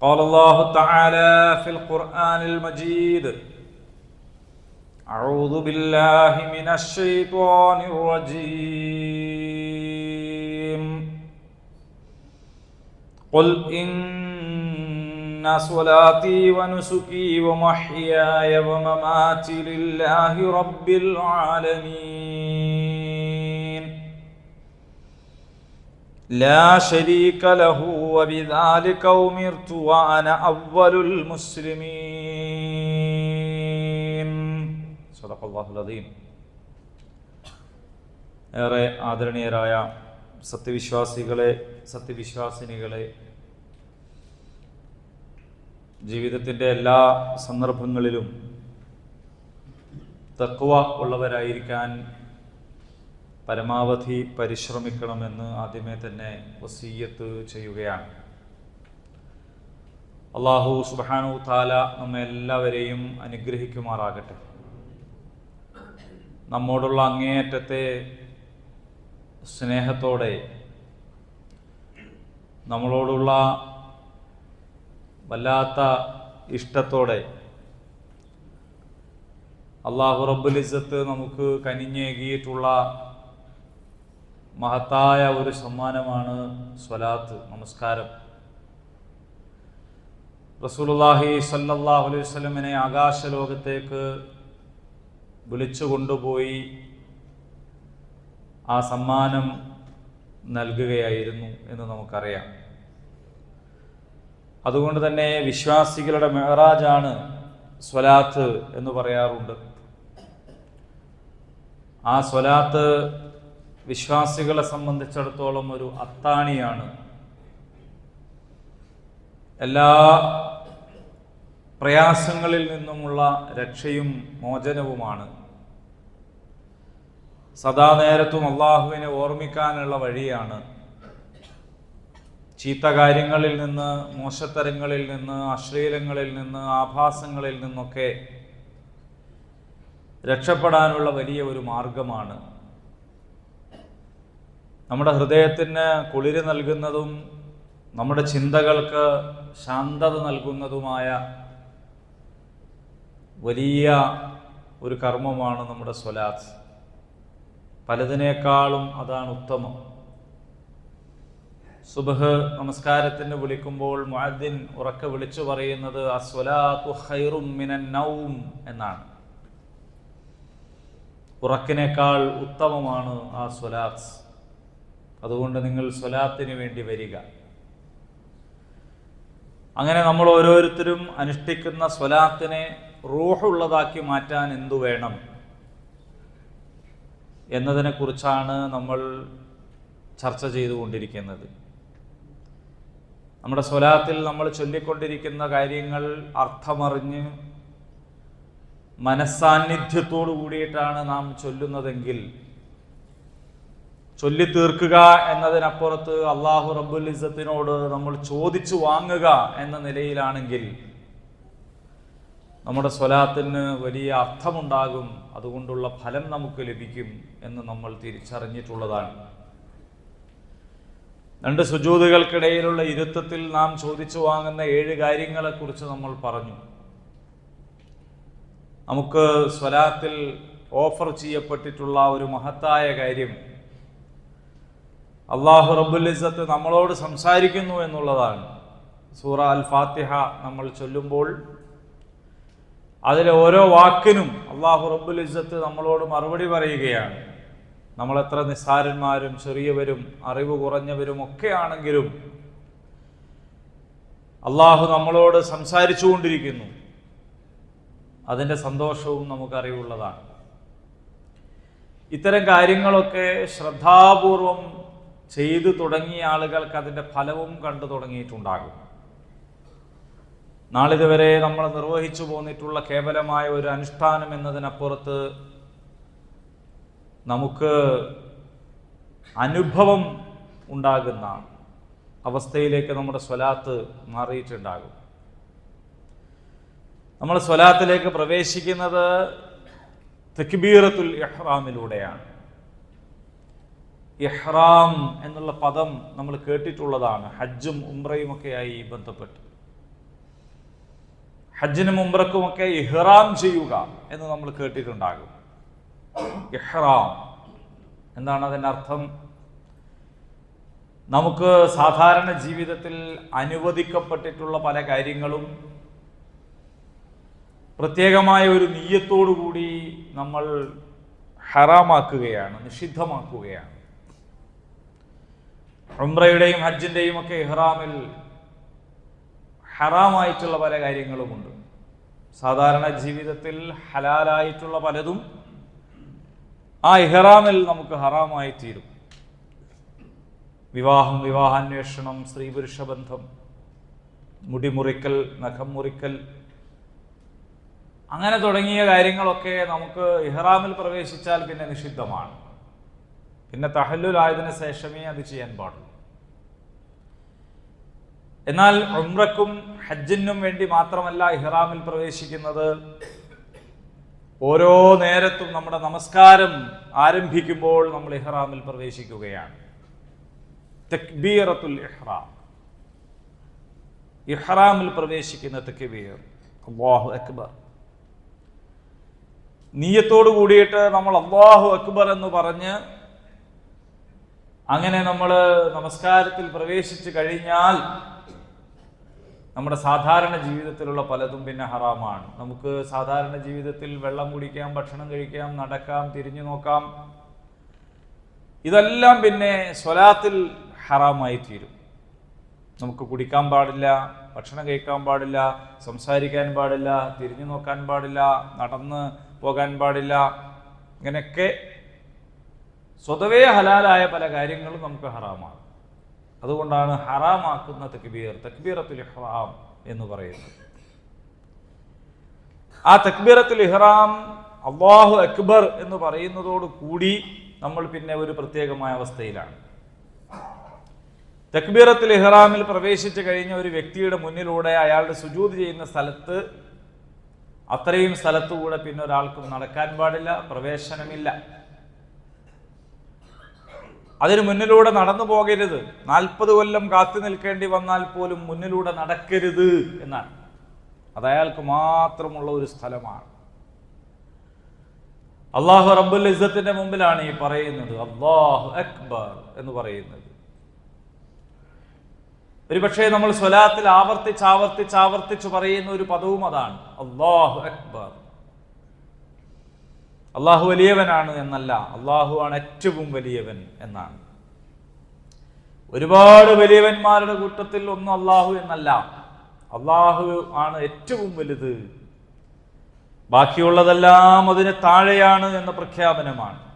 قال الله تعالى في القرآن المجيد أعوذ بالله من الشيطان الرجيم. قل إن صلاتي ونسكي ومحياي ومماتي لله رب العالمين. لا شريك له وبذلك أمرت وأنا أول المسلمين صدق الله العظيم ഏറെ ആദരണീയരായ സത്യവിശ്വാസികളെ സത്യവിശ്വാസിനികളെ ജീവിതത്തിൻ്റെ എല്ലാ സന്ദർഭങ്ങളിലും തക്കുവ ഉള്ളവരായിരിക്കാൻ പരമാവധി പരിശ്രമിക്കണമെന്ന് ആദ്യമേ തന്നെ വസീയത്ത് ചെയ്യുകയാണ്. അള്ളാഹു സുബാനു താല നമ്മെ എല്ലാവരെയും അനുഗ്രഹിക്കുമാറാകട്ടെ. നമ്മോടുള്ള അങ്ങേയറ്റത്തെ സ്നേഹത്തോടെ നമ്മളോടുള്ള വല്ലാത്ത ഇഷ്ടത്തോടെ അള്ളാഹു റബ്ബുൽ ഇസ്സത്ത് നമുക്ക് കനിഞ്ഞേകിയിട്ടുള്ള മഹത്തായ ഒരു സമ്മാനമാണ് സ്വലാത്ത് നമസ്കാരം. റസൂലുള്ളാഹി സല്ലല്ലാഹു അലൈഹി വസല്ലമിനെ ആകാശലോകത്തേക്ക് വിളിച്ചു കൊണ്ടുപോയി ആ സമ്മാനം നൽകുകയായിരുന്നു എന്ന് നമുക്കറിയാം. അതുകൊണ്ട് തന്നെ വിശ്വാസികളുടെ മെഹറാജാണ് സ്വലാത്ത് എന്ന് പറയാറുണ്ട്. ആ സ്വലാത്ത് വിശ്വാസികളെ സംബന്ധിച്ചിടത്തോളം ഒരു അത്താണിയാണ്. എല്ലാ പ്രയാസങ്ങളിൽ നിന്നുമുള്ള രക്ഷയും മോചനവുമാണ്. സദാ നേരത്തും അള്ളാഹുവിനെ ഓർമ്മിക്കാനുള്ള വഴിയാണ്. ചീത്ത കാര്യങ്ങളിൽ നിന്ന് മോശത്തരങ്ങളിൽ നിന്ന് അശ്ലീലങ്ങളിൽ നിന്ന് ആഭാസങ്ങളിൽ നിന്നൊക്കെ രക്ഷപ്പെടാനുള്ള വലിയ ഒരു മാർഗമാണ് നമ്മുടെ ഹൃദയത്തിന് കുളിര് നൽകുന്നതും നമ്മുടെ ചിന്തകൾക്ക് ശാന്തത നൽകുന്നതുമായ വലിയ ഒരു കർമ്മമാണ് നമ്മുടെ സ്വലാത്ത്. പലതിനേക്കാളും അതാണ് ഉത്തമം. സുബഹ് നമസ്കാരത്തിന് വിളിക്കുമ്പോൾ മുഅദ്ദിൻ ഉറക്കെ വിളിച്ചു പറയുന്നത് മിനൻ നൗം എന്നാണ്. ഉറക്കിനേക്കാൾ ഉത്തമമാണ് ആ സ്വലാത്ത്. അതുകൊണ്ട് നിങ്ങൾ സ്വലാത്തിന് വേണ്ടി വരിക. അങ്ങനെ നമ്മൾ ഓരോരുത്തരും അനുഷ്ഠിക്കുന്ന സ്വലാത്തിനെ റൂഹുള്ളതാക്കി മാറ്റാൻ എന്തു വേണം? എന്നതിനെക്കുറിച്ചാണ് നമ്മൾ ചർച്ച ചെയ്തുകൊണ്ടിരിക്കുന്നത്. നമ്മുടെ സ്വലാത്തിൽ നമ്മൾ ചൊല്ലിക്കൊണ്ടിരിക്കുന്ന കാര്യങ്ങൾ അർത്ഥമറിഞ്ഞ് മനസ്സാന്നിധ്യത്തോടു കൂടിയിട്ടാണ് നാം ചൊല്ലുന്നതെങ്കിൽ ചൊല്ലി തീർക്കുക എന്നതിനപ്പുറത്ത് അള്ളാഹു റബ്ബുൽ ഇസത്തിനോട് നമ്മൾ ചോദിച്ചു വാങ്ങുക എന്ന നിലയിലാണെങ്കിൽ നമ്മുടെ സ്വലാത്തിന് വലിയ അർത്ഥമുണ്ടാകും. അതുകൊണ്ടുള്ള ഫലം നമുക്ക് ലഭിക്കും എന്ന് നമ്മൾ തിരിച്ചറിഞ്ഞിട്ടുള്ളതാണ്. രണ്ട് സുജൂതുകൾക്കിടയിലുള്ള ഇരുത്തത്തിൽ നാം ചോദിച്ചു വാങ്ങുന്ന ഏഴ് കാര്യങ്ങളെക്കുറിച്ച് നമ്മൾ പറഞ്ഞു. നമുക്ക് സ്വലാത്തിൽ ഓഫർ ചെയ്യപ്പെട്ടിട്ടുള്ള ഒരു മഹത്തായ കാര്യം അള്ളാഹു റബ്ബുൽ ഇസ്സത്ത് നമ്മളോട് സംസാരിക്കുന്നു എന്നുള്ളതാണ്. സൂറ അൽ ഫാത്തിഹ നമ്മൾ ചൊല്ലുമ്പോൾ അതിലെ ഓരോ വാക്കിനും അള്ളാഹു റബ്ബുൽ ഇസ്സത്ത് നമ്മളോട് മറുപടി പറയുകയാണ്. നമ്മൾ എത്ര നിസ്സാരന്മാരും ചെറിയവരും അറിവ് കുറഞ്ഞവരും ഒക്കെ ആണെങ്കിലും അള്ളാഹു നമ്മളോട് സംസാരിച്ചുകൊണ്ടിരിക്കുന്നു. അതിന്റെ സന്തോഷവും നമുക്കറിവുള്ളതാണ്. ഇത്തരം കാര്യങ്ങളൊക്കെ ശ്രദ്ധാപൂർവം ചെയ്തു തുടങ്ങിയ ആളുകൾക്ക് അതിന്റെ ഫലവും കണ്ടു തുടങ്ങിയിട്ടുണ്ടാകും. നാളിതുവരെ നമ്മൾ നിർവഹിച്ചു പോന്നിട്ടുള്ള കേവലമായ ഒരു അനുഷ്ഠാനം എന്നതിനപ്പുറത്ത് നമുക്ക് അനുഭവം ഉണ്ടാകുന്ന അവസ്ഥയിലേക്ക് നമ്മുടെ സ്വലാത്ത് മാറിയിട്ടുണ്ടാകും. നമ്മൾ സ്വലാത്തിലേക്ക് പ്രവേശിക്കുന്നത് തെക്ബീറത്തുൽ ഇഹ്റാമിലൂടെയാണ്. ഇഹ്റാം എന്നുള്ള പദം നമ്മൾ കേട്ടിട്ടുള്ളതാണ്. ഹജ്ജും ഉംറയും ഒക്കെയായി ബന്ധപ്പെട്ട്. ഹജ്ജിനും ഉംറക്കുമൊക്കെ ഇഹ്റാം ചെയ്യുക എന്ന് നമ്മൾ കേട്ടിട്ടുണ്ടാകും. ഇഹ്റാം. എന്താണ് അതിന്റെ അർത്ഥം? നമുക്ക് സാധാരണ ജീവിതത്തിൽ അനുവദിക്കപ്പെട്ടിട്ടുള്ള പല കാര്യങ്ങളും പ്രത്യേകമായ ഒരു നീയത്തോടു കൂടി നമ്മൾ ഹറാമാക്കുകയാണ് നിഷിദ്ധമാക്കുകയാണ്. ഉംറയുടെയും ഹജ്ജിന്റെയും ഒക്കെ ഇഹ്റാമിൽ ഹറാമായിട്ടുള്ള പല കാര്യങ്ങളുമുണ്ട്. സാധാരണ ജീവിതത്തിൽ ഹലാലായിട്ടുള്ള പലതും ആ ഇഹ്റാമിൽ നമുക്ക് ഹറാമായി തീരും. വിവാഹം വിവാഹാന്വേഷണം സ്ത്രീ പുരുഷ ബന്ധം മുടിമുറിക്കൽ നഖം മുറിക്കൽ അങ്ങനെ തുടങ്ങിയ കാര്യങ്ങളൊക്കെ നമുക്ക് ഇഹ്റാമിൽ പ്രവേശിച്ചാൽ പിന്നെ നിഷിദ്ധമാണ്. പിന്നെ തഹല്ലുലായതിനു ശേഷമേ അത് ചെയ്യാൻ പാടുള്ളൂ. എന്നാൽ ഉംറക്കും ഹജ്ജിനും വേണ്ടി മാത്രമല്ല ഇഹ്റാമിൽ പ്രവേശിക്കുന്നത് ഓരോ നേരത്തും നമ്മുടെ നമസ്കാരം ആരംഭിക്കുമ്പോൾ നമ്മൾ ഇഹ്റാമിൽ പ്രവേശിക്കുകയാണ്. തക്ബീറത്തുൽ ഇഹ്റാം. ഇഹ്റാമിൽ പ്രവേശിക്കുന്ന തക്ബീർ. അല്ലാഹു അക്ബർ. നീയത്തോടു കൂടിയിട്ട് നമ്മൾ അള്ളാഹു അക്ബർ എന്ന് പറഞ്ഞ് അങ്ങനെ നമ്മൾ നമസ്കാരത്തിൽ പ്രവേശിച്ചു കഴിഞ്ഞാൽ നമ്മുടെ സാധാരണ ജീവിതത്തിലുള്ള പലതും പിന്നെ ഹറാമാണ്. നമുക്ക് സാധാരണ ജീവിതത്തിൽ വെള്ളം കുടിക്കാം ഭക്ഷണം കഴിക്കാം നടക്കാം തിരിഞ്ഞു നോക്കാം. ഇതെല്ലാം പിന്നെ സ്വലാത്തിൽ ഹറാമായി തീരും. നമുക്ക് കുടിക്കാൻ പാടില്ല ഭക്ഷണം കഴിക്കാൻ പാടില്ല സംസാരിക്കാൻ പാടില്ല തിരിഞ്ഞു നോക്കാൻ പാടില്ല നടന്ന് പോകാൻ പാടില്ല ഇങ്ങനെയൊക്കെ സ്വതവേ ഹലാലായ പല കാര്യങ്ങളും നമുക്ക് ഹറാമാണ്. അതുകൊണ്ടാണ് ഹറാമാക്കുന്ന തക്ബീർ തക്ബീറത്തുൽ ഇഹ്റാം എന്ന് പറയുന്നത്. ആ തക്ബീറത്തുൽ ഇഹ്റാം അള്ളാഹു അക്ബർ എന്ന് പറയുന്നതോട് കൂടി നമ്മൾ പിന്നെ ഒരു പ്രത്യേകമായ അവസ്ഥയിലാണ്. തക്ബീറത്തുൽ ഇഹ്റാമിൽ പ്രവേശിച്ചു കഴിഞ്ഞ ഒരു വ്യക്തിയുടെ മുന്നിലൂടെ അയാളുടെ സുജൂത് ചെയ്യുന്ന സ്ഥലത്ത് അത്രയും സ്ഥലത്തുകൂടെ പിന്നെ ഒരാൾക്കും നടക്കാൻ പാടില്ല പ്രവേശനമില്ല. അതിന് മുന്നിലൂടെ നടന്നു പോകരുത്. നാൽപ്പത് കൊല്ലം കാത്തു നിൽക്കേണ്ടി വന്നാൽ പോലും മുന്നിലൂടെ നടക്കരുത് എന്നാണ്. അത് അയാൾക്ക് മാത്രമുള്ള ഒരു സ്ഥലമാണ്. അള്ളാഹു റബ്ബുൽ ഇസ്സത്തിന്റെ മുമ്പിലാണ് ഈ പറയുന്നത്. അള്ളാഹു അക്ബർ എന്ന് പറയുന്നത്. ഒരുപക്ഷെ നമ്മൾ സ്വലാത്തിൽ ആവർത്തിച്ച് ആവർത്തിച്ച് ആവർത്തിച്ച് പറയുന്ന ഒരു പദവും അതാണ്. അള്ളാഹു അക്ബർ. അള്ളാഹു വലിയവനാണ് എന്നല്ല അള്ളാഹു ആണ് ഏറ്റവും വലിയവൻ എന്നാണ്. ഒരുപാട് വലിയവന്മാരുടെ കൂട്ടത്തിൽ ഒന്നും അള്ളാഹു എന്നല്ല അള്ളാഹു ആണ് ഏറ്റവും വലുത്. ബാക്കിയുള്ളതെല്ലാം അതിന് താഴെയാണ് എന്ന പ്രഖ്യാപനമാണ്.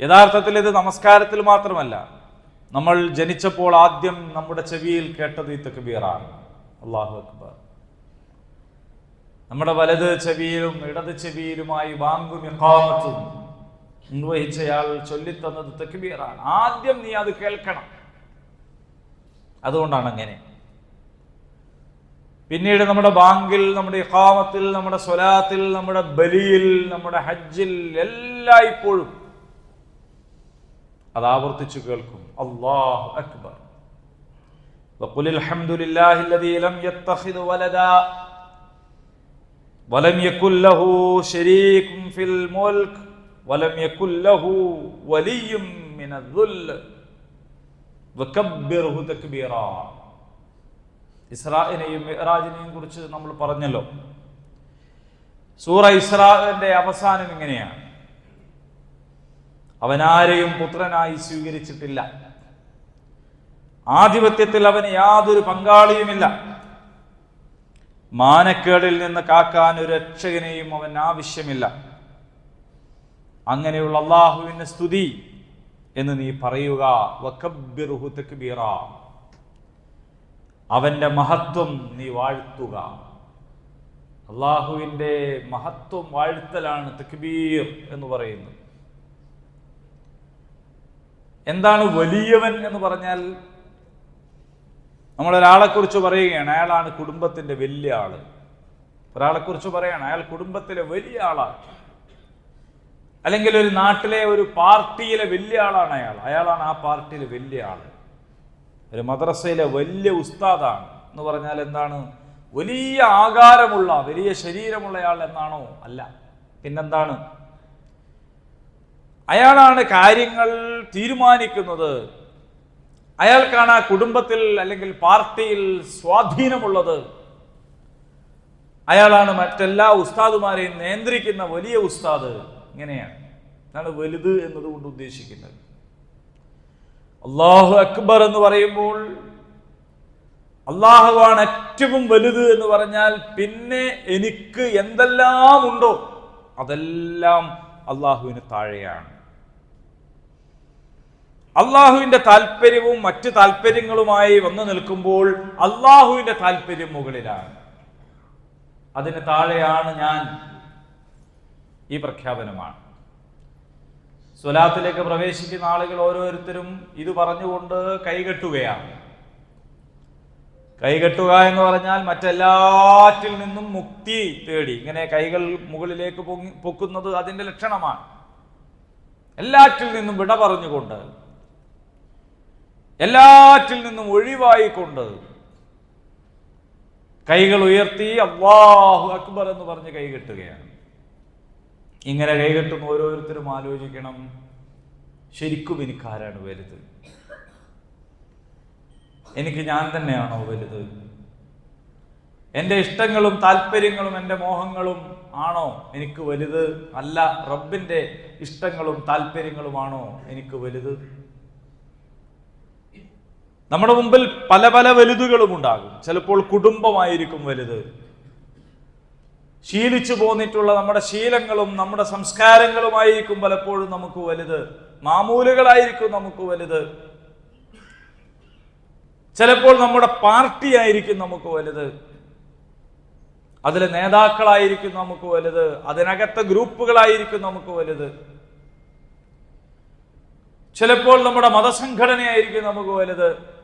യഥാർത്ഥത്തിൽ ഇത് നമസ്കാരത്തിൽ മാത്രമല്ല നമ്മൾ ജനിച്ചപ്പോൾ ആദ്യം നമ്മുടെ ചെവിയിൽ കേട്ടത് ഈ തക്ബീറാണ്. അള്ളാഹു അക്ബർ. നമ്മുടെ വലത് ചെവിയിലും ഇടത് ചെവിയിലുമായി ബാങ്കും ഇഖാമത്തും നിർവഹിച്ചയാൾ ചൊല്ലിത്തന്നത് തക്ബീറാണ് ആദ്യം നീ അത് കേൾക്കണം അതുകൊണ്ടാണ് അങ്ങനെ പിന്നീട് നമ്മുടെ ബാങ്കിൽ നമ്മുടെ ഇഖാമത്തിൽ നമ്മുടെ സ്വലാത്തിൽ നമ്മുടെ ബലിയിൽ നമ്മുടെ ഹജ്ജിൽ എല്ലായ്പ്പോഴും അത് ആവർത്തിച്ചു കേൾക്കും അള്ളാഹു അക്ബർ وقل الحمد لله الذي لم يتخذ ولدا വലം യക്കുല്ലഹു ശരീക്കും ഫിൽ മുൽക്ക് വലം യക്കുല്ലഹു വലിയും മിനദ്ദുല്ല് വകബ്ബിർഹു തക്ബീറ. ഇസ്രായിനെയും മിഹ്റാജിനെയും കുറിച്ച് നമ്മൾ പറഞ്ഞല്ലോ. സൂറ ഇസ്രാന്റെ അവസാനം ഇങ്ങനെയാണ്. അവനാരെയും പുത്രനായി സ്വീകരിച്ചിട്ടില്ല. ആധിപത്യത്തിൽ അവന് യാതൊരു പങ്കാളിയുമില്ല. മാനക്കേടിൽ നിന്ന് കാക്കാൻ ഒരു രക്ഷകനെയും അവൻ ആവശ്യമില്ല. അങ്ങനെയുള്ള അള്ളാഹുവിന്റെ സ്തുതി എന്ന് നീ പറയുക. വക്കബ്ബിറുഹു തക്ബീറ. അവന്റെ മഹത്വം നീ വാഴ്ത്തുക. അള്ളാഹുവിന്റെ മഹത്വം വാഴ്ത്തലാണ് തക്ബീർ എന്ന് പറയുന്നത്. എന്താണ് വലിയവൻ എന്ന് പറഞ്ഞാൽ നമ്മൾ ഒരാളെ കുറിച്ച് പറയുകയാണ് അയാളാണ് കുടുംബത്തിന്റെ വലിയ ആൾ. ഒരാളെക്കുറിച്ച് പറയാണ് അയാൾ കുടുംബത്തിലെ വലിയ ആളാണ്. അല്ലെങ്കിൽ ഒരു നാട്ടിലെ ഒരു പാർട്ടിയിലെ വലിയ ആളാണ് അയാൾ. അയാളാണ് ആ പാർട്ടിയിലെ വലിയ ആൾ. ഒരു മദ്രസയിലെ വലിയ ഉസ്താദാണ് എന്ന് പറഞ്ഞാൽ എന്താണ്? വലിയ ആകാരമുള്ള വലിയ ശരീരമുള്ളയാൾ എന്നാണോ? അല്ല. പിന്നെന്താണ്? അയാളാണ് കാര്യങ്ങൾ തീരുമാനിക്കുന്നത്. അയാൾക്കാണ് ആ കുടുംബത്തിൽ അല്ലെങ്കിൽ പാർട്ടിയിൽ സ്വാധീനമുള്ളത്. അയാളാണ് മറ്റെല്ലാ ഉസ്താദുമാരെയും നിയന്ത്രിക്കുന്ന വലിയ ഉസ്താദ്. ഇങ്ങനെയാണ്. അതാണ് വലുത് എന്നതുകൊണ്ട് ഉദ്ദേശിക്കുന്നത്. അള്ളാഹു അക്ബർ എന്ന് പറയുമ്പോൾ അള്ളാഹുവാണ് ഏറ്റവും വലുത് എന്ന് പറഞ്ഞാൽ പിന്നെ എനിക്ക് എന്തെല്ലാം ഉണ്ടോ അതെല്ലാം അള്ളാഹുവിന് താഴെയാണ്. അള്ളാഹുവിന്റെ താല്പര്യവും മറ്റു താല്പര്യങ്ങളുമായി വന്നു നിൽക്കുമ്പോൾ അള്ളാഹുവിന്റെ താല്പര്യം മുകളിലാണ്. അതിന് താഴെയാണ് ഞാൻ ഈ പ്രഖ്യാപനമാണ്. സ്വലാത്തിലേക്ക് പ്രവേശിക്കുന്ന ആളുകൾ ഓരോരുത്തരും ഇത് പറഞ്ഞുകൊണ്ട് കൈകെട്ടുകയാണ്. കൈകെട്ടുക എന്ന് പറഞ്ഞാൽ മറ്റെല്ലാറ്റിൽ നിന്നും മുക്തി തേടി. ഇങ്ങനെ കൈകൾ മുകളിലേക്ക് പൊക്കുന്നത് അതിന്റെ ലക്ഷണമാണ്. എല്ലാറ്റിൽ നിന്നും വിട പറഞ്ഞുകൊണ്ട് എല്ലാറ്റിൽ നിന്നും ഒഴിവായിക്കൊണ്ട് കൈകൾ ഉയർത്തി അള്ളാഹു അക്ബർ എന്ന് പറഞ്ഞ് കൈകെട്ടുകയാണ് ഇങ്ങനെ കൈകെട്ടുന്ന ഓരോരുത്തരും ആലോചിക്കണം. ശരിക്കും എനിക്ക് ആരാണ് വലുത്. എനിക്ക് ഞാൻ തന്നെയാണോ വലുത്? എന്റെ ഇഷ്ടങ്ങളും താല്പര്യങ്ങളും എന്റെ മോഹങ്ങളും ആണോ എനിക്ക് വലുത്? അല്ല റബ്ബിന്റെ ഇഷ്ടങ്ങളും താല്പര്യങ്ങളുമാണോ എനിക്ക് വലുത്? നമ്മുടെ മുമ്പിൽ പല പല വലുതുകളും ഉണ്ടാകും. ചിലപ്പോൾ കുടുംബമായിരിക്കും വലുത്. ശീലിച്ചു പോന്നിട്ടുള്ള നമ്മുടെ ശീലങ്ങളും നമ്മുടെ സംസ്കാരങ്ങളുമായിരിക്കും പലപ്പോഴും നമുക്ക് വലുത്. മാമൂലുകളായിരിക്കും നമുക്ക് വലുത്. ചിലപ്പോൾ നമ്മുടെ പാർട്ടി ആയിരിക്കും നമുക്ക് വലുത്. അതിലെ നേതാക്കളായിരിക്കും നമുക്ക് വലുത്. അതിനകത്തെ ഗ്രൂപ്പുകളായിരിക്കും നമുക്ക് വലുത്. ചിലപ്പോൾ നമ്മുടെ മതസംഘടനയായിരിക്കും നമുക്ക് വലുത്.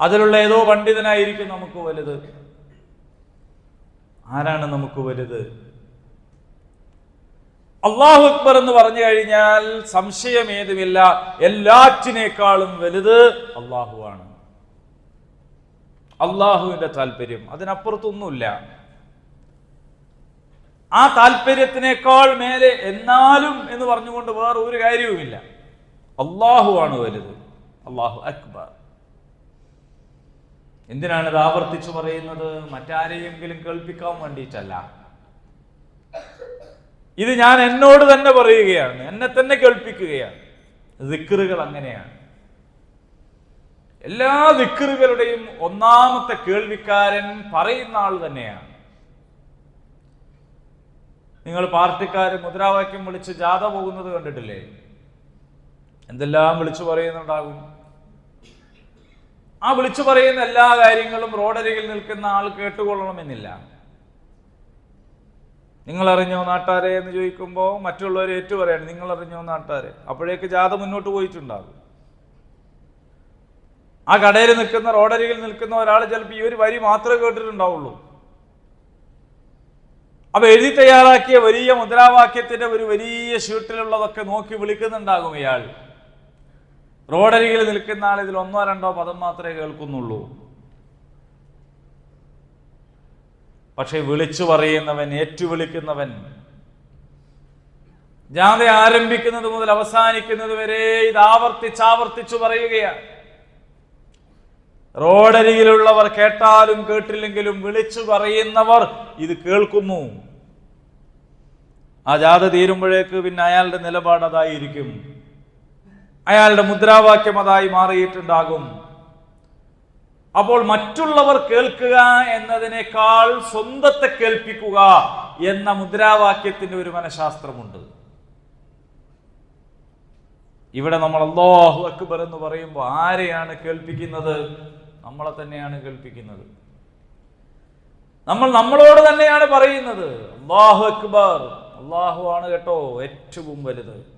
അതിലുള്ള ഏതോ പണ്ഡിതനായിരിക്കും നമുക്ക് വലുത്. ആരാണ് നമുക്ക് വലുത്? അള്ളാഹു അക്ബർ എന്ന് പറഞ്ഞു കഴിഞ്ഞാൽ സംശയം ഏതുമില്ല എല്ലാറ്റിനേക്കാളും വലുത് അള്ളാഹുവാണ് അള്ളാഹുവിന്റെ താല്പര്യം. അതിനപ്പുറത്തൊന്നുമില്ല. ആ താല്പര്യത്തിനേക്കാൾ മേലെ എന്നാലും എന്ന് പറഞ്ഞുകൊണ്ട് വേറെ ഒരു കാര്യവുമില്ല അള്ളാഹുവാണ് വലുത്. അള്ളാഹു അക്ബർ. എന്തിനാണ് ഇത് ആവർത്തിച്ചു പറയുന്നത്? മറ്റാരെയെങ്കിലും കേൾപ്പിക്കാൻ വേണ്ടിയിട്ടല്ല. ഇത് ഞാൻ എന്നോട് തന്നെ പറയുകയാണ്. എന്നെ തന്നെ കേൾപ്പിക്കുകയാണ്. ദിക്കറുകൾ അങ്ങനെയാണ്. എല്ലാ ദിക്കറുകളുടെയും ഒന്നാമത്തെ കേൾവിക്കാരൻ പറയുന്ന ആൾ തന്നെയാണ്. നിങ്ങൾ പാർട്ടിക്കാർ മുദ്രാവാക്യം വിളിച്ച് ജാഥ പോകുന്നത് കണ്ടിട്ടില്ലേ? എന്തെല്ലാം വിളിച്ചു പറയുന്നുണ്ടാകും? ആ വിളിച്ചു പറയുന്ന എല്ലാ കാര്യങ്ങളും റോഡരികിൽ നിൽക്കുന്ന ആൾ കേട്ടുകൊള്ളണമെന്നില്ല. നിങ്ങൾ അറിഞ്ഞോ നാട്ടാരെ എന്ന് ചോദിക്കുമ്പോൾ മറ്റുള്ളവർ ഏറ്റു പറയാണ് നിങ്ങൾ അറിഞ്ഞോ നാട്ടാരെ? അപ്പോഴേക്ക് ജാഥ മുന്നോട്ട് പോയിട്ടുണ്ടാകും. ആ കടയിൽ നിൽക്കുന്ന റോഡരികിൽ നിൽക്കുന്ന ഒരാൾ ചിലപ്പോൾ ഈ ഒരു വരി മാത്രമേ കേട്ടിട്ടുണ്ടാവുള്ളൂ. അപ്പൊ എഴുതി തയ്യാറാക്കിയ വലിയ മുദ്രാവാക്യത്തിന്റെ ഒരു വലിയ ഷീട്ടിലുള്ളതൊക്കെ നോക്കി വിളിക്കുന്നുണ്ടാകും ഇയാൾ. റോഡരികിൽ നിൽക്കുന്ന ആൾ ഇതിൽ ഒന്നോ രണ്ടോ പദം മാത്രമേ കേൾക്കുന്നുള്ളൂ. പക്ഷെ വിളിച്ചു പറയുന്നവൻ ഏറ്റുവിളിക്കുന്നവൻ ജാഥ ആരംഭിക്കുന്നത് മുതൽ അവസാനിക്കുന്നത് വരെ ഇത് ആവർത്തിച്ച് ആവർത്തിച്ചു പറയുകയാണ്. റോഡരികിലുള്ളവർ കേട്ടാലും കേട്ടില്ലെങ്കിലും വിളിച്ചു പറയുന്നവർ ഇത് കേൾക്കുന്നു. ആ ജാഥ തീരുമ്പോഴേക്ക് പിന്നെ അയാളുടെ നിലപാട് അതായിരിക്കും. അയാളുടെ മുദ്രാവാക്യം അതായി മാറിയിട്ടുണ്ടാകും. അപ്പോൾ മറ്റുള്ളവർ കേൾക്കുക എന്നതിനേക്കാൾ സ്വന്തത്തെ കേൾപ്പിക്കുക എന്ന മുദ്രാവാക്യത്തിന്റെ ഒരു മനഃശാസ്ത്രമുണ്ട്. ഇവിടെ നമ്മൾ അള്ളാഹു അക്ബർ എന്ന് പറയുമ്പോൾ ആരെയാണ് കേൾപ്പിക്കുന്നത്? നമ്മളെ തന്നെയാണ് കേൾപ്പിക്കുന്നത്. നമ്മൾ നമ്മളോട് തന്നെയാണ് പറയുന്നത്. അള്ളാഹു അക്ബർ അള്ളാഹു ആണ് കേട്ടോ ഏറ്റവും വലുത്.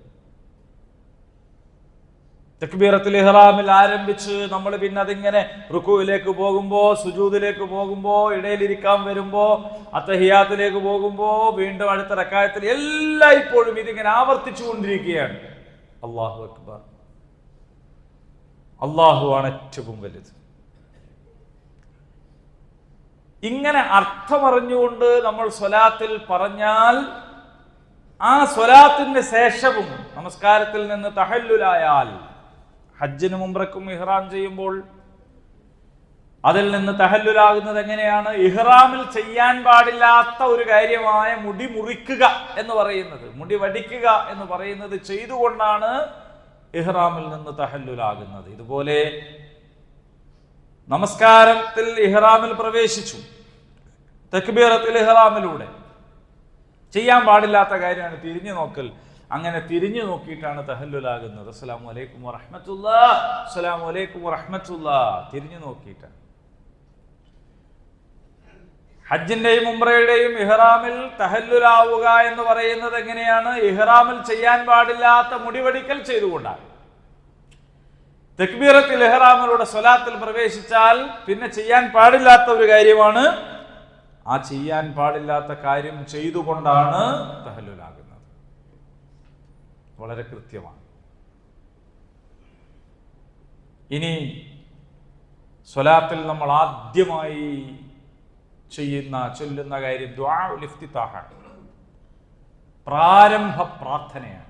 തക്ബീറത്തുൽ ഇഹ്റാമിൽ ആരംഭിച്ച് നമ്മൾ പിന്നെ അതിങ്ങനെ റുക്കുവിലേക്ക് പോകുമ്പോ സുജൂദിലേക്ക് പോകുമ്പോ ഇടയിലിരിക്കാൻ വരുമ്പോ അത്തഹിയാത്തിലേക്ക് പോകുമ്പോ വീണ്ടും അടുത്ത റക്കായത്തിൽ എല്ലാം ഇപ്പോഴും ഇതിങ്ങനെ ആവർത്തിച്ചു കൊണ്ടിരിക്കുകയാണ്. അള്ളാഹു അക്ബർ. അള്ളാഹു ആണ് ഏറ്റവും വലുത്. ഇങ്ങനെ അർത്ഥമറിഞ്ഞുകൊണ്ട് നമ്മൾ സ്വലാത്തിൽ പറഞ്ഞാൽ ആ സ്വലാത്തിന്റെ ശേഷവും നമസ്കാരത്തിൽ നിന്ന് തഹല്ലുലായാൽ ഹജ്ജിന് മുമ്പ്രക്കും ഇഹ്റാം ചെയ്യുമ്പോൾ അതിൽ നിന്ന് തഹല്ലുലാകുന്നത് എങ്ങനെയാണ്? ഇഹ്റാമിൽ ചെയ്യാൻ പാടില്ലാത്ത ഒരു കാര്യമായ മുടി മുറിക്കുക എന്ന് പറയുന്നത്. മുടി വടിക്കുക എന്ന് പറയുന്നത് ചെയ്തുകൊണ്ടാണ് ഇഹ്റാമിൽ നിന്ന് തഹല്ലുലാകുന്നത്. ഇതുപോലെ നമസ്കാരത്തിൽ ഇഹ്റാമിൽ പ്രവേശിച്ചു. തക്ബീറത്തിൽ ഇഹ്റാമിലൂടെ. ചെയ്യാൻ പാടില്ലാത്ത കാര്യമാണ്. തിരിഞ്ഞു നോക്കൽ. അങ്ങനെ തിരിഞ്ഞു നോക്കിയിട്ടാണ് തഹല്ലുലാകുന്നത്. അസ്സലാമു അലൈക്കും വറഹമത്തുള്ള. അസ്സലാമു അലൈക്കും വറഹമത്തുള്ള. തിരിഞ്ഞു നോക്കിയിട്ടാണ് ഹജ്ജിന്റെയും ഉംറയുടെയും ഇഹ്റാമിൽ തഹല്ലുലാവുക എന്ന് പറയുന്നത് എങ്ങനെയാണ്? ഇഹ്റാമിൽ ചെയ്യാൻ പാടില്ലാത്ത മുടിവടിക്കൽ ചെയ്തുകൊണ്ടാണ്. തെക്ബീറത്തിൽ ഇഹ്റാമിലൂടെ സ്വലാത്തിൽ പ്രവേശിച്ചാൽ പിന്നെ ചെയ്യാൻ പാടില്ലാത്ത ഒരു കാര്യമാണ്. ആ ചെയ്യാൻ പാടില്ലാത്ത കാര്യം ചെയ്തുകൊണ്ടാണ് തഹല്ലുലാകുന്നത്. വളരെ കൃത്യമാണ്. ഇനി സ്വലാത്തിൽ നമ്മൾ ആദ്യമായി ചെയ്യുന്ന ചൊല്ലുന്ന കാര്യം താഹ പ്രാരംഭ പ്രാർത്ഥനയാണ്.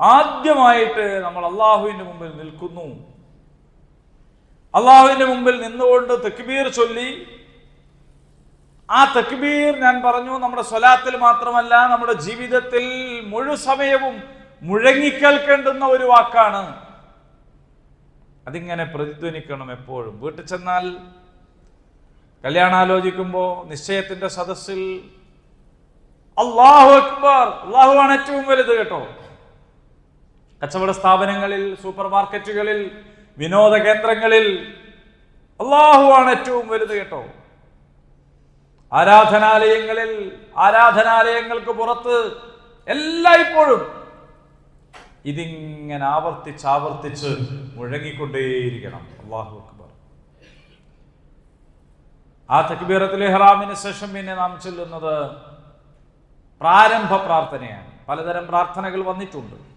ആദ്യമായിട്ട് നമ്മൾ അള്ളാഹുവിന്റെ മുമ്പിൽ നിൽക്കുന്നു. അള്ളാഹുവിന്റെ മുമ്പിൽ നിന്നുകൊണ്ട് തെക്കുബീർ ചൊല്ലി ആ തക്ബീർ ഞാൻ പറഞ്ഞു നമ്മുടെ സ്വലാത്തിൽ മാത്രമല്ല നമ്മുടെ ജീവിതത്തിൽ മുഴു സമയവും മുഴങ്ങിക്കേൽക്കേണ്ടുന്ന ഒരു വാക്കാണ്. അതിങ്ങനെ പ്രതിധ്വനിക്കണം എപ്പോഴും. വീട്ടിൽ ചെന്നാൽ കല്യാണം ആലോചിക്കുമ്പോൾ നിശ്ചയത്തിന്റെ സദസ്സിൽ അള്ളാഹു അക്ബർ അള്ളാഹുവാണ് ഏറ്റവും വലുത് കേട്ടോ. കച്ചവട സ്ഥാപനങ്ങളിൽ സൂപ്പർ മാർക്കറ്റുകളിൽ വിനോദ കേന്ദ്രങ്ങളിൽ അള്ളാഹുവാണ് ഏറ്റവും വലുത് കേട്ടോ. ആരാധനാലയങ്ങളിൽ ആരാധനാലയങ്ങൾക്ക് പുറത്ത് എല്ലായ്പ്പോഴും ഇതിങ്ങനെ ആവർത്തിച്ച് ആവർത്തിച്ച് മുഴങ്ങിക്കൊണ്ടേയിരിക്കണം. അള്ളാഹു അക്ബർ. ആ തക്ബീറത്തുൽ ഇഹ്റാമിന് ശേഷം പിന്നെ നാം ചെല്ലുന്നത് പ്രാരംഭ പ്രാർത്ഥനയാണ്. പലതരം പ്രാർത്ഥനകൾ വന്നിട്ടുണ്ട്.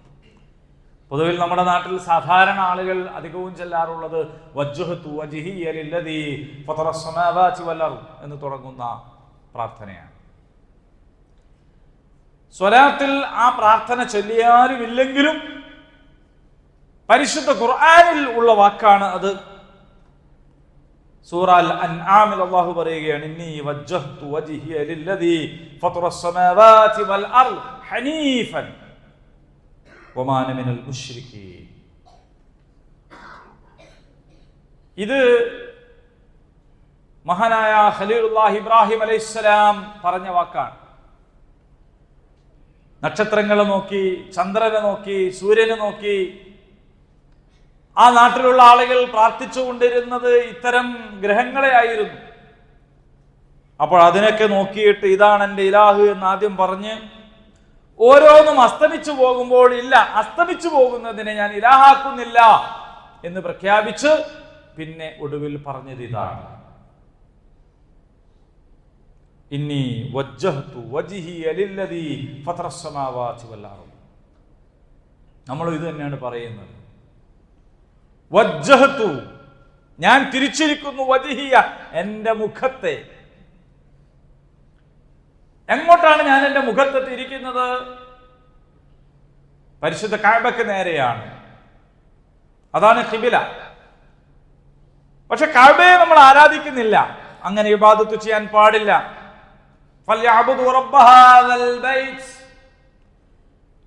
പൊതുവിൽ നമ്മുടെ നാട്ടിൽ സാധാരണ ആളുകൾ അധികവും ചെല്ലാറുള്ളത് എന്ന് തുടങ്ങുന്ന പ്രാർത്ഥനയാണ്. സ്വലാത്തിൽ ആ പ്രാർത്ഥന ചൊല്ലിയാലും ഇല്ലെങ്കിലും പരിശുദ്ധ ഖുർആാനിൽ ഉള്ള വാക്കാണ് അത്. അൻആമിൽ അല്ലാഹു പറയുകയാണ് ഇന്നി ലില്ലദീ വൽ ഹനീഫൻ മിനൽ ഇത് മഹാനായ ഖലീലുല്ലാഹി ഇബ്രാഹിം അലൈഹിസ്സലാം പറഞ്ഞ വാക്കാണ്. നക്ഷത്രങ്ങളെ നോക്കി ചന്ദ്രനെ നോക്കി സൂര്യനെ നോക്കി ആ നാട്ടിലുള്ള ആളുകൾ പ്രാർത്ഥിച്ചുകൊണ്ടിരുന്നത് ഇത്തരം ഗ്രഹങ്ങളെ ആയിരുന്നു. അപ്പോൾ അതിനൊക്കെ നോക്കിയിട്ട് ഇതാണ് എന്റെ ഇലാഹ് എന്ന് ആദ്യം പറഞ്ഞ് ഓരോന്നും അസ്തമിച്ചു പോകുമ്പോൾ ഇല്ല അസ്തമിച്ചു പോകുന്നതിനെ ഞാൻ ഇലാഹാക്കുന്നില്ല എന്ന് പ്രഖ്യാപിച്ച് പിന്നെ ഒടുവിൽ പറഞ്ഞത് ഇതാണ്. ഇന്നി വജ്ജഹ്തു വജിഹി സ്സമാവാതി വൽ അർദ് നമ്മൾ ഇത് തന്നെയാണ് പറയുന്നത്. വജ്ജഹത്തു ഞാൻ തിരിച്ചിരിക്കുന്നു വജിഹിയ എന്റെ മുഖത്തെ. എങ്ങോട്ടാണ് ഞാൻ എന്റെ മുഖത്തെ തിരിക്കുന്നത് പരിശുദ്ധ കാബക്ക് നേരെയാണ്. അതാണ് ഖിബ്ല. പക്ഷെ കാബയെ നമ്മൾ ആരാധിക്കുന്നില്ല. അങ്ങനെ ഇബാദത്ത് ചെയ്യാൻ പാടില്ല.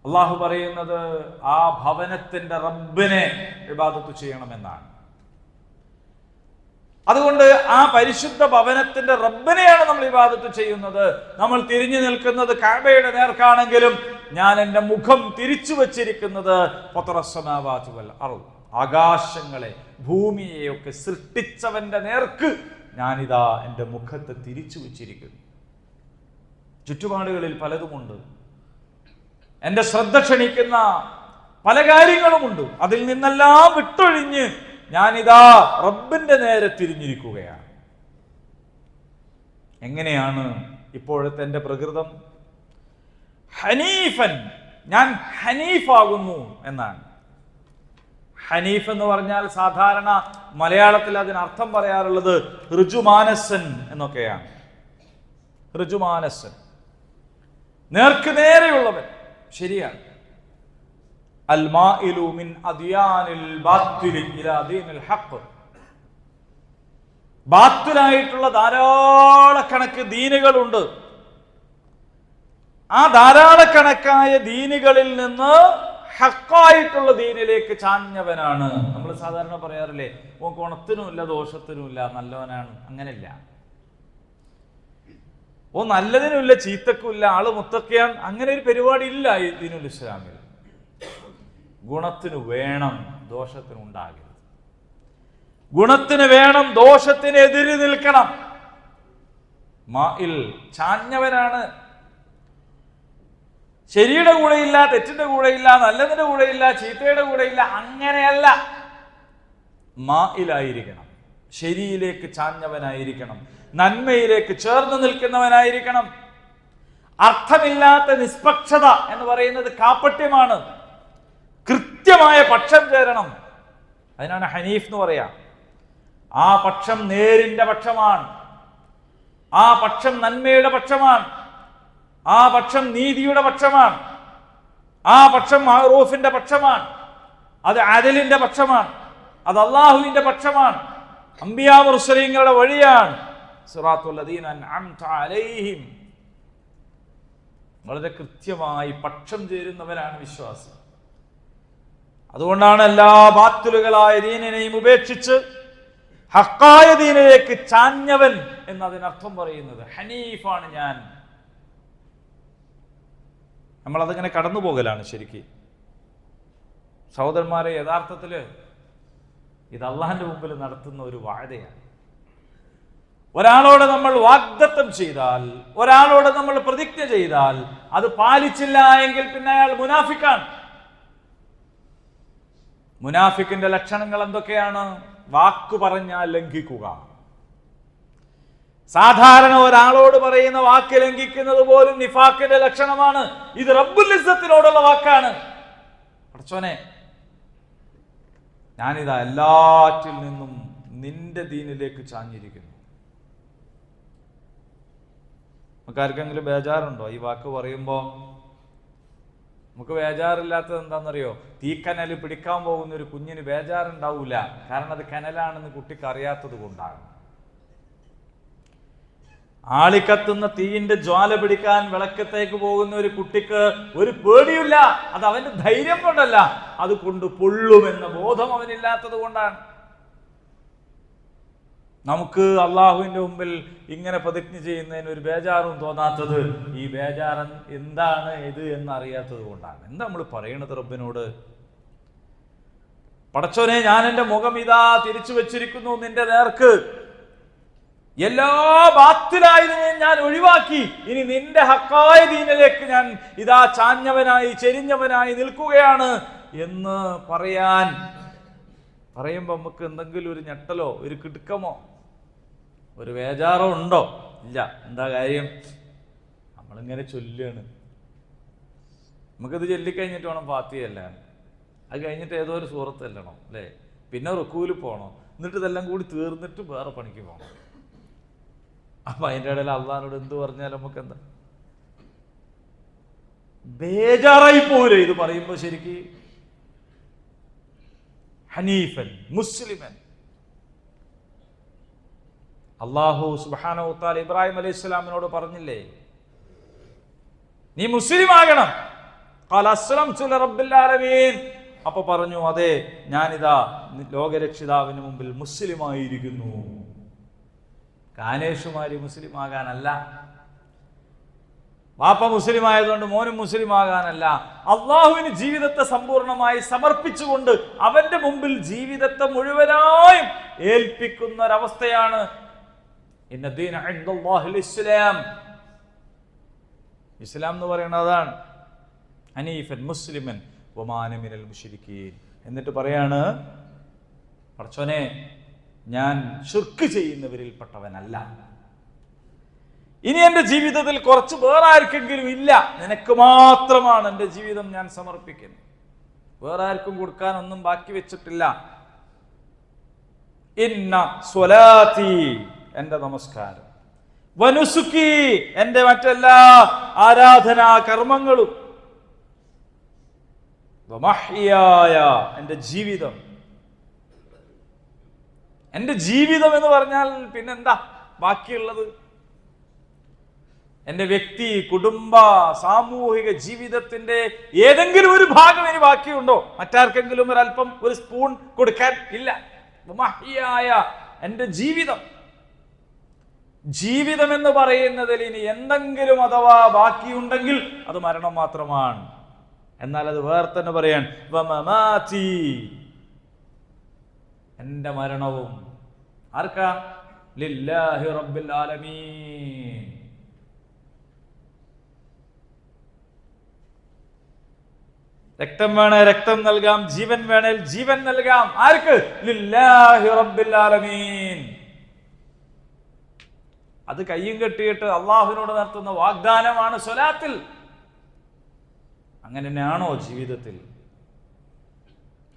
അള്ളാഹു പറയുന്നത് ആ ഭവനത്തിന്റെ റബ്ബിനെ വിവാദത്ത് ചെയ്യണമെന്നാണ്. അതുകൊണ്ട് ആ പരിശുദ്ധ ഭവനത്തിന്റെ റബ്ബിനെയാണ് നമ്മൾ ഇബാദത്ത് ചെയ്യുന്നത്. നമ്മൾ തിരിഞ്ഞു നിൽക്കുന്നത് കാബയുടെ നേർക്കാണെങ്കിലും ഞാൻ എന്റെ മുഖം തിരിച്ചു വച്ചിരിക്കുന്നത് പത്രസമാവാതി വൽ അറു ആകാശങ്ങളെ ഭൂമിയെയൊക്കെ സൃഷ്ടിച്ചവന്റെ നേർക്ക് ഞാനിതാ എന്റെ മുഖത്ത് തിരിച്ചു വച്ചിരിക്കുന്നു. ചുറ്റുപാടുകളിൽ പലതുമുണ്ട്. എന്റെ ശ്രദ്ധ ക്ഷണിക്കുന്ന പല കാര്യങ്ങളുമുണ്ട്. അതിൽ നിന്നെല്ലാം വിട്ടൊഴിഞ്ഞ് ഞാനിതാ റബ്ബിന്റെ നേരെ തിരിഞ്ഞിരിക്കുകയാണ്. എങ്ങനെയാണ് ഇപ്പോഴത്തെ എന്റെ പ്രകൃതം? ഹനീഫൻ ഞാൻ ഹനീഫാകുന്നു എന്നാണ്. ഹനീഫ് എന്ന് പറഞ്ഞാൽ സാധാരണ മലയാളത്തിൽ അതിന് അർത്ഥം പറയാറുള്ളത് ഋജുമാനസൻ എന്നൊക്കെയാണ്. ഋജുമാനസൻ. നേർക്ക് നേരെയുള്ളവൻ. ശരിയാണ്. അൽമാഇലു മിൻ കണക്ക് ബാത്തിലായിട്ടുള്ള ദീനുകളുണ്ട്. ആ ധാരാള കണക്കായ ദീനുകളിൽ നിന്ന് ഹക്കായിട്ടുള്ള ദീനിലേക്ക് ചാഞ്ഞവനാണ്. നമ്മൾ സാധാരണ പറയാറില്ലേ ഓ ഗുണത്തിനുമില്ല ദോഷത്തിനുമില്ല നല്ലവനാണ്. അങ്ങനെയല്ല. ഓ നല്ലതിനുമില്ല ചീത്തക്കുമില്ല ആൾ മുത്തക്കയാൻ അങ്ങനെ ഒരു പരിപാടി ഇല്ല ദീനുൽ ഇസ്ലാമിൽ. ഗുണത്തിന് വേണം ദോഷത്തിന് ഉണ്ടാകരുത്. ഗുണത്തിന് വേണം ദോഷത്തിന് എതിര് നിൽക്കണം. മായിൽ ചാഞ്ഞവനാണ്. ശരിയുടെ കൂടെയില്ല തെറ്റിന്റെ കൂടെയില്ല നല്ലതിന്റെ കൂടെയില്ല ചീത്തയുടെ കൂടെയില്ല അങ്ങനെയല്ല. മായിലായിരിക്കണം ശരിയിലേക്ക് ചാഞ്ഞവനായിരിക്കണം. നന്മയിലേക്ക് ചേർന്ന് നിൽക്കുന്നവനായിരിക്കണം. അർത്ഥമില്ലാത്ത നിഷ്പക്ഷത എന്ന് പറയുന്നത് കാപ്പട്യമാണ് കൃത്യമായ പക്ഷം ചേരണം. അതിനാണ് ഹനീഫ് എന്ന് പറയാ. ആ പക്ഷം നേരിന്റെ പക്ഷമാണ്. ആ പക്ഷം നന്മയുടെ പക്ഷമാണ്. ആ പക്ഷം നീതിയുടെ പക്ഷമാണ്. ആ പക്ഷം മഹറൂഫിന്റെ പക്ഷമാണ്. അത് അദലിന്റെ പക്ഷമാണ്. അത് അള്ളാഹുവിന്റെ പക്ഷമാണ്. അമ്പിയാ മുർസലീങ്ങളുടെ വഴിയാണ്. അലൈഹിം. വളരെ കൃത്യമായി പക്ഷം ചേരുന്നവരാണ് വിശ്വാസം. അതുകൊണ്ടാണ് എല്ലാ ബാത്തുലുകളായ ദീനിനെയും ഉപേക്ഷിച്ച് ഹക്കായ ദീനിലേക്ക് ചാഞ്ഞവൻ എന്നതിനർത്ഥം പറയുന്നത്. ഹനീഫാണ് ഞാൻ. നമ്മളതിങ്ങനെ കടന്നു പോകലാണ് ശരിക്ക്. സഹോദരന്മാരെ യഥാർത്ഥത്തിൽ ഇത് അള്ളാഹിന്റെ മുമ്പിൽ നടത്തുന്ന ഒരു വാഴയാണ് ഒരാളോട് നമ്മൾ വാഗ്ദത്തം ചെയ്താൽ ഒരാളോട് നമ്മൾ പ്രതിജ്ഞ ചെയ്താൽ അത് പാലിച്ചില്ല എങ്കിൽ പിന്നെ അയാൾ മുനാഫിക്കാണ്. മുനാഫിക്കിന്റെ ലക്ഷണങ്ങൾ എന്തൊക്കെയാണ്? വാക്കു പറഞ്ഞാൽ ലംഘിക്കുക. സാധാരണ ഒരാളോട് പറയുന്ന വാക്ക് ലംഘിക്കുന്നത് പോലും നിഫാക്കിന്റെ ലക്ഷണമാണ്. ഇത് റബ്ബുൽ ഇസ്സത്തിനോടുള്ള വാക്കാണ്. പഠിച്ചോനെ ഞാനിതാ എല്ലാറ്റിൽ നിന്നും നിന്റെ ദീനിലേക്ക് ചാഞ്ഞിരിക്കുന്നു. നമുക്ക് ആർക്കെങ്കിലും ബേജാറുണ്ടോ? ഈ വാക്ക് പറയുമ്പോൾ നമുക്ക് ബേജാറില്ലാത്തത് എന്താണെന്നറിയോ? തീക്കനൽ പിടിക്കാൻ പോകുന്ന ഒരു കുഞ്ഞിന് ബേജാറുണ്ടാവില്ല കാരണം അത് കനലാണെന്ന് കുട്ടിക്ക് അറിയാത്തത് കൊണ്ടാണ്. ആളിക്കത്തുന്ന തീയിന്റെ ജ്വാല പിടിക്കാൻ വിളക്കത്തേക്ക് പോകുന്ന ഒരു കുട്ടിക്ക് ഒരു പേടിയില്ല അത് അവന്റെ ധൈര്യം കൊണ്ടല്ല. അത് കൊണ്ട് പൊള്ളുമെന്ന ബോധം അവനില്ലാത്തത് കൊണ്ടാണ്. നമുക്ക് അള്ളാഹുവിന്റെ മുമ്പിൽ ഇങ്ങനെ പ്രതിജ്ഞ ചെയ്യുന്നതിന് ഒരു ബേജാറും തോന്നാത്തത് ഈ ബേജാർ എന്താണ് ഇത് എന്ന് അറിയാത്തത് കൊണ്ടാണ്. എന്താ നമ്മൾ പറയണത് റബ്ബിനോട്? പടച്ചോനെ ഞാൻ എന്റെ മുഖം ഇതാ തിരിച്ചു വെച്ചിരിക്കുന്നു നിന്റെ നേർക്ക്. എല്ലാ ബാത്തിലായതിനെയും ഞാൻ ഒഴിവാക്കി. ഇനി നിന്റെ ഹക്കായ ദീനിലേക്ക് ഞാൻ ഇതാ ചാഞ്ഞവനായി ചെരിഞ്ഞവനായി നിൽക്കുകയാണ് എന്ന് പറയാൻ. പറയുമ്പോൾ നമുക്ക് എന്തെങ്കിലും ഒരു ഞെട്ടലോ ഒരു കിടുക്കമോ? ഒരു വേജാറോ ഉണ്ടോ ഇല്ല. എന്താ കാര്യം? നമ്മളിങ്ങനെ ചൊല്ലുകയാണ് നമുക്കിത് ചൊല്ലിക്കഴിഞ്ഞിട്ട് വേണം ഫാത്തിയല്ല അത് കഴിഞ്ഞിട്ട് ഏതോ ഒരു സൂറത്ത് അല്ലണം അല്ലേ? പിന്നെ റുക്കൂൽ പോകണം എന്നിട്ട് ഇതെല്ലാം കൂടി തീർന്നിട്ട് വേറെ പണിക്ക് പോകണം അപ്പൊ അതിന്റെ ഇടയിൽ അള്ളഹാനോട് എന്ത് പറഞ്ഞാലും നമുക്ക് എന്താ ബേജാറായി പോരെ ഇത് പറയുമ്പോ ശരിക്ക് ഹനീഫൻ മുസ്ലിമൻ. അള്ളാഹു സുബാന ഇബ്രാഹിം അലൈഹി സ്വലാമിനോട് പറഞ്ഞില്ലേ? നീ മുസ്ലിം ആകണം. അപ്പൊ പറഞ്ഞു അതെ ഞാനിതാ ലോകരക്ഷിതാവിന് മുമ്പിൽ ആയിരിക്കുന്നു കാനേഷുമാരി മുസ്ലിം ആകാനല്ല വാപ്പ മുസ്ലിം ആയതുകൊണ്ട് മോനും മുസ്ലിം ആകാനല്ല അള്ളാഹുവിന് ജീവിതത്തെ സമ്പൂർണമായി സമർപ്പിച്ചുകൊണ്ട് അവന്റെ മുമ്പിൽ ജീവിതത്തെ മുഴുവനായും ഏൽപ്പിക്കുന്ന ഒരവസ്ഥയാണ് ഇസ്ലാം. ഇസ്ലാം എന്ന് പറയുന്നത് അതാണ്. ഹനീഫൻ മുസ്ലിമൻ ഒമാനമിനൽ മുഷിരിക്കീൻ എന്നിട്ട് പറയാണ് പറച്ചോനെ ഞാൻ ഷുർക്ക് ചെയ്യുന്നവരിൽപ്പെട്ടവനല്ല ഇനി എന്റെ ജീവിതത്തിൽ കുറച്ച് വേറെ ആർക്കെങ്കിലും ഇല്ല. നിനക്ക് മാത്രമാണ് എന്റെ ജീവിതം ഞാൻ സമർപ്പിക്കുന്നത്. വേറെ ആർക്കും കൊടുക്കാൻ ഒന്നും ബാക്കി വെച്ചിട്ടില്ല. ഇന്ന സ്വലാത്തി എന്റെ നമസ്കാരം. വനുസുക്കി എന്റെ മറ്റെല്ലാ ആരാധനാ കർമ്മങ്ങളും. എന്റെ ജീവിതം. എന്റെ ജീവിതം എന്ന് പറഞ്ഞാൽ പിന്നെന്താ ബാക്കിയുള്ളത്? എന്റെ വ്യക്തി കുടുംബ സാമൂഹിക ജീവിതത്തിന്റെ ഏതെങ്കിലും ഒരു ഭാഗം ഇനി ബാക്കിയുണ്ടോ? മറ്റാർക്കെങ്കിലും ഒരല്പം ഒരു സ്പൂൺ കൊടുക്കാൻ ഇല്ല. എന്റെ ജീവിതം. ജീവിതം എന്ന് പറയുന്നതിൽ ഇനി എന്തെങ്കിലും അഥവാ ബാക്കിയുണ്ടെങ്കിൽ അത് മരണം മാത്രമാണ്. എന്നാൽ അത് വേറെ തന്നെ പറയാൻ. എന്റെ മരണവും ആർക്കാ? ലില്ലാഹി റബ്ബിൽ ആലമീൻ. രക്തം വേണേ രക്തം നൽകാം ജീവൻ വേണേൽ ജീവൻ നൽകാം. ആർക്ക്? ലില്ലാഹി റബ്ബിൽ ആലമീൻ. അത് കയ്യും കെട്ടിയിട്ട് അള്ളാഹുവിനോട് നടത്തുന്ന വാഗ്ദാനമാണ് സ്വലാത്തിൽ. അങ്ങനെ തന്നെയാണോ ജീവിതത്തിൽ?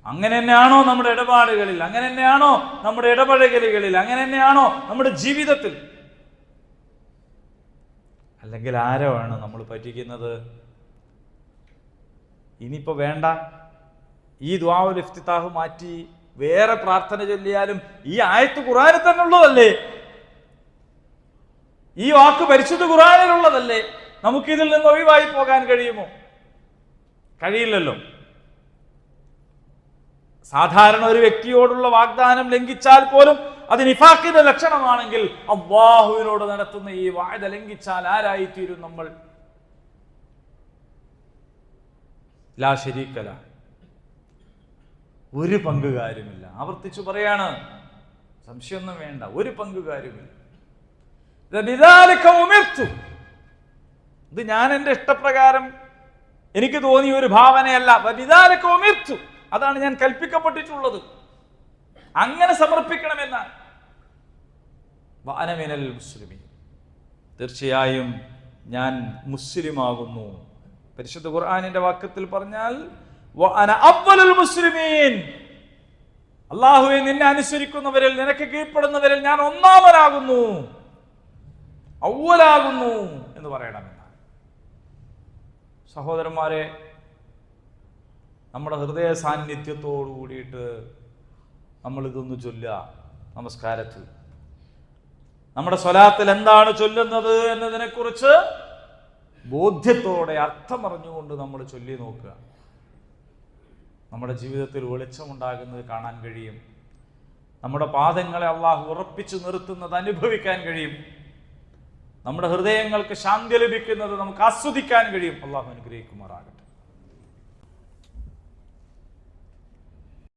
അങ്ങനെ തന്നെയാണോ നമ്മുടെ ഇടപാടുകളിൽ? അങ്ങനെ തന്നെയാണോ നമ്മുടെ ഇടപഴകലുകളിൽ? അങ്ങനെ തന്നെയാണോ നമ്മുടെ ജീവിതത്തിൽ? അല്ലെങ്കിൽ ആരോ ആണ് നമ്മൾ പറ്റിക്കുന്നത്? ഇനിയിപ്പോ വേണ്ട. ഈ ദ്വാവുൽ ഇഫ്തിത്താഹ് മാറ്റി വേറെ പ്രാർത്ഥന ചൊല്ലിയാലും ഈ ആയത്ത് ഖുറാനിൽ തന്നെ ഉള്ളതല്ലേ ഈ വാക്ക് പരിശുദ്ധ ഖുറാനിലുള്ളതല്ലേ നമുക്കിതിൽ നിന്ന് ഒഴിവായി പോകാൻ കഴിയുമോ? കഴിയില്ലല്ലോ. സാധാരണ ഒരു വ്യക്തിയോടുള്ള വാഗ്ദാനം ലംഘിച്ചാൽ പോലും അത് നിഫാക്കിന്റെ ലക്ഷണമാണെങ്കിൽ അള്ളാഹുവിനോട് നടത്തുന്ന ഈ വായത ലംഘിച്ചാൽ ആരായിത്തീരും നമ്മൾ? ലാശരീക്കല ഒരു പങ്കുകാരുമില്ല. ആവർത്തിച്ചു പറയാണ്. സംശയമൊന്നും വേണ്ട. ഒരു പങ്കുകാരുമില്ല. ഇത് ഞാൻ എന്റെ ഇഷ്ടപ്രകാരം എനിക്ക് തോന്നിയ ഒരു ഭാവനയല്ല. വബിദാലിക ഉമിർതു. അതാണ് ഞാൻ കൽപ്പിക്കപ്പെട്ടിട്ടുള്ളത്. അങ്ങനെ സമർപ്പിക്കണമെന്നാണ്. വാനമിനൽ മുസ്ലിമീൻ. തീർച്ചയായും ഞാൻ മുസ്ലിമാകുന്നു. പരിശുദ്ധ ഖുർആാനിന്റെ വാക്യത്തിൽ പറഞ്ഞാൽ മുസ്ലിമീൻ. അള്ളാഹുവെ നിന്നെ അനുസരിക്കുന്നവരിൽ നിനക്ക് കീഴ്പ്പെടുന്നവരിൽ ഞാൻ ഒന്നാമനാകുന്നു. ഔവലാകുന്നു എന്ന് പറയണമെന്നാണ്. സഹോദരന്മാരെ നമ്മുടെ ഹൃദയ സാന്നിധ്യത്തോടു കൂടിയിട്ട് നമ്മൾ ഇതൊന്ന് ചൊല്ലുക. നമസ്കാരത്തിൽ. നമ്മുടെ സ്വലാത്തിൽ എന്താണ് ചൊല്ലുന്നത് എന്നതിനെക്കുറിച്ച് ബോധ്യത്തോടെ അർത്ഥമറിഞ്ഞുകൊണ്ട് നമ്മൾ ചൊല്ലി നോക്കുക. നമ്മുടെ ജീവിതത്തിൽ വെളിച്ചമുണ്ടാകുന്നത് കാണാൻ കഴിയും. നമ്മുടെ പാദങ്ങളെ അള്ളാഹു ഉറപ്പിച്ചു നിർത്തുന്നത് അനുഭവിക്കാൻ കഴിയും. നമ്മുടെ ഹൃദയങ്ങൾക്ക് ശാന്തി ലഭിക്കുന്നത് നമുക്ക് ആസ്വദിക്കാൻ കഴിയും. അള്ളാഹു അനുഗ്രഹിക്കുമാറാകട്ടെ.